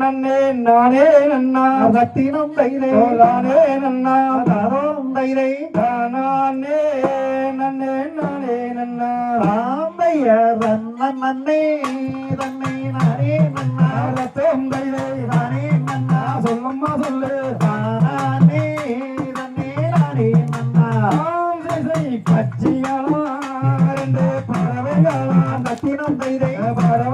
நன்னே நானே நன்னா. சக்தி நம்பைரே நானே நன்னா. தாராம் தைரை தானே நன்னே நானே நன்னா. ராம்பைய ரன்ன நன்னே ரன்னை நானே நன்னா ரத்தம் தைரை நானே நன்னா சொல்லம்மா சொல்லு. தானே ரெண்டு பறவைகளா சக்தி நம்பைரே பறவை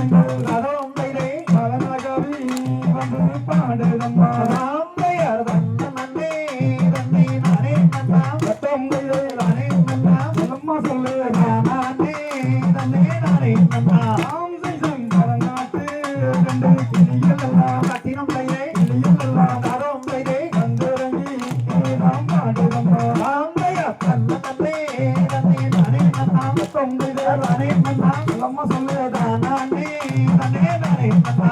தானே மன்னா சொல்லம்மா சொல்லுதானே தானே தானே மன்னா